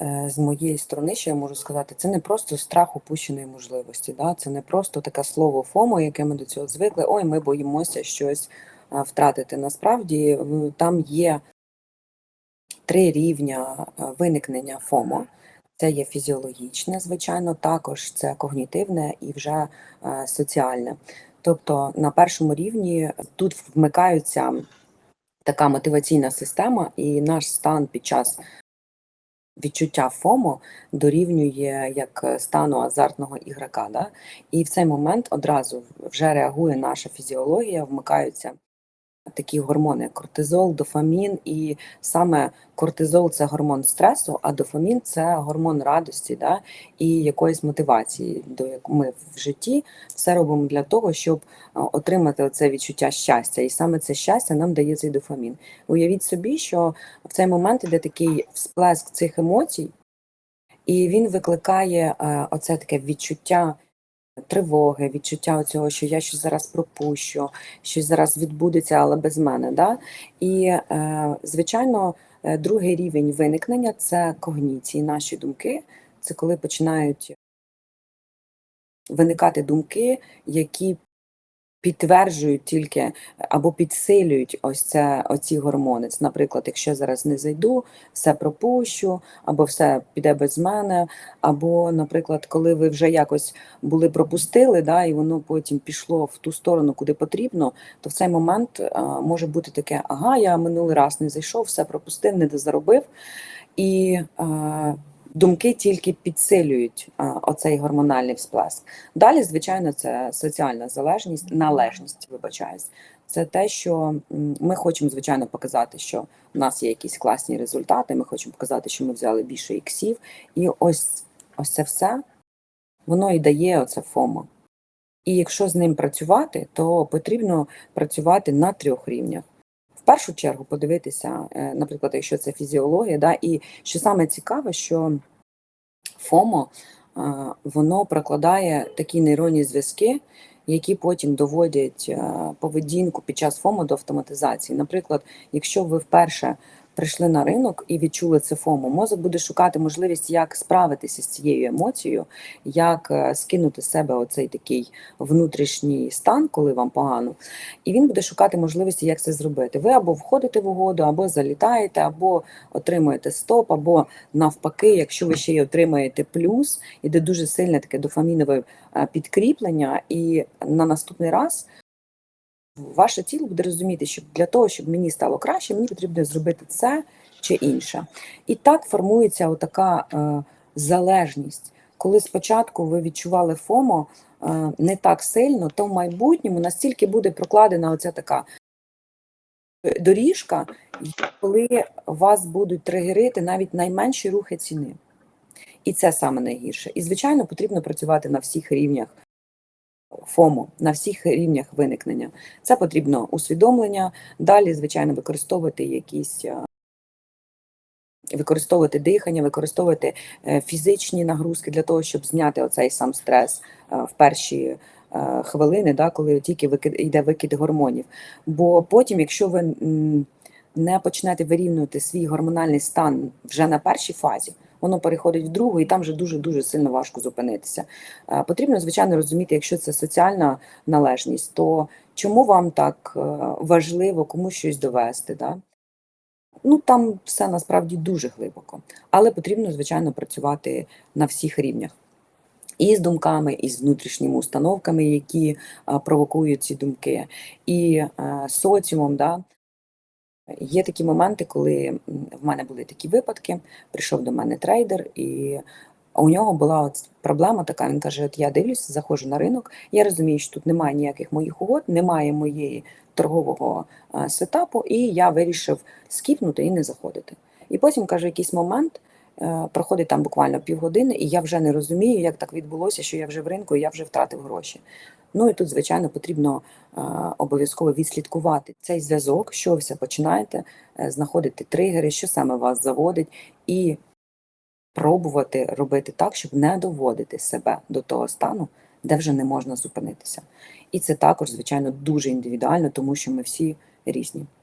е, з моєї сторони, що я можу сказати, це не просто страх упущеної можливості. Да? Це не просто таке слово ФОМО, яке ми до цього звикли. Ой, ми боїмося щось е, втратити. Насправді там є три рівня е, виникнення ФОМО. Це є фізіологічне, звичайно, також це когнітивне і вже соціальне. Тобто на першому рівні тут вмикаються така мотиваційна система, і наш стан під час відчуття ФОМО дорівнює як стану азартного ігрока. Да? І в цей момент одразу вже реагує наша фізіологія, вмикаються такі гормони: кортизол, дофамін, і саме кортизол це гормон стресу, а дофамін це гормон радості, да? і якоїсь мотивації, до як ми в житті все робимо для того, щоб отримати оце відчуття щастя. І саме це щастя нам дає цей дофамін. Уявіть собі, що в цей момент іде такий всплеск цих емоцій, і він викликає е, оце таке відчуття тривоги, відчуття цього, що я щось зараз пропущу, щось зараз відбудеться, але без мене. Да? І, е, звичайно, е, другий рівень виникнення це когніції, наші думки. Це коли починають виникати думки, які підтверджують тільки або підсилюють ось це оці гормони. Це, наприклад, якщо я зараз не зайду, все пропущу, або все піде без мене, або, наприклад, коли ви вже якось були пропустили, да, і воно потім пішло в ту сторону, куди потрібно, то в цей момент а, може бути таке: ага, я минулий раз не зайшов, все пропустив, не дозаробив. І а, думки тільки підсилюють а, оцей гормональний всплеск. Далі, звичайно, це соціальна залежність, належність, вибачаюсь. Це те, що ми хочемо, звичайно, показати, що в нас є якісь класні результати. Ми хочемо показати, що ми взяли більше іксів. І ось, ось це все воно і дає оце ФОМО. І якщо з ним працювати, то потрібно працювати на трьох рівнях. В першу чергу подивитися, е, наприклад, якщо це фізіологія, да, і що саме цікаве, що ФОМО воно прокладає такі нейронні зв'язки, які потім доводять е, поведінку під час ФОМО до автоматизації. Наприклад, якщо ви вперше прийшли на ринок і відчули це ФОМО, мозок буде шукати можливість, як справитися з цією емоцією, як е, скинути з себе оцей такий внутрішній стан, коли вам погано, і він буде шукати можливості, як це зробити. Ви або входите в угоду, або залітаєте, або отримуєте стоп, або навпаки, якщо ви ще й отримаєте плюс, іде дуже сильне таке дофамінове е, підкріплення, і на наступний раз ваше тіло буде розуміти, що для того, щоб мені стало краще, мені потрібно зробити це чи інше. І так формується отака е, залежність. Коли спочатку ви відчували ФОМО е, не так сильно, то в майбутньому настільки буде прокладена оця така доріжка, коли вас будуть тригерити навіть найменші рухи ціни. І це саме найгірше. І, звичайно, потрібно працювати на всіх рівнях ФОМО, на всіх рівнях виникнення. Це потрібно усвідомлення, далі, звичайно, використовувати якісь. е, Використовувати дихання, використовувати е, фізичні нагрузки для того, щоб зняти оцей сам стрес е, в перші хвилини, да, коли тільки викид, йде викид гормонів. Бо потім, якщо ви не почнете вирівнювати свій гормональний стан вже на першій фазі, воно переходить в другу, і там вже дуже дуже сильно важко зупинитися. Е, Потрібно, звичайно, розуміти, якщо це соціальна належність, то чому вам так е, важливо комусь щось довести? Да? Ну там все насправді дуже глибоко, але потрібно, звичайно, працювати на всіх рівнях. І з думками, і з внутрішніми установками, які а, провокують ці думки, і соціумом. Да? Є такі моменти, коли в мене були такі випадки. Прийшов до мене трейдер, і у нього була от проблема така. Він каже: От я дивлюся, заходжу на ринок. Я розумію, що тут немає ніяких моїх угод, немає моєї торгового сетапу, і я вирішив скіпнути і не заходити. І потім каже, якийсь момент. Е, Проходить там буквально півгодини, і я вже не розумію, як так відбулося, що я вже в ринку і я вже втратив гроші. Ну і тут, звичайно, потрібно е, обов'язково відслідкувати цей зв'язок, що все починаєте е, знаходити тригери, що саме вас заводить, і пробувати робити так, щоб не доводити себе до того стану, де вже не можна зупинитися. І це також, звичайно, дуже індивідуально, тому що ми всі різні.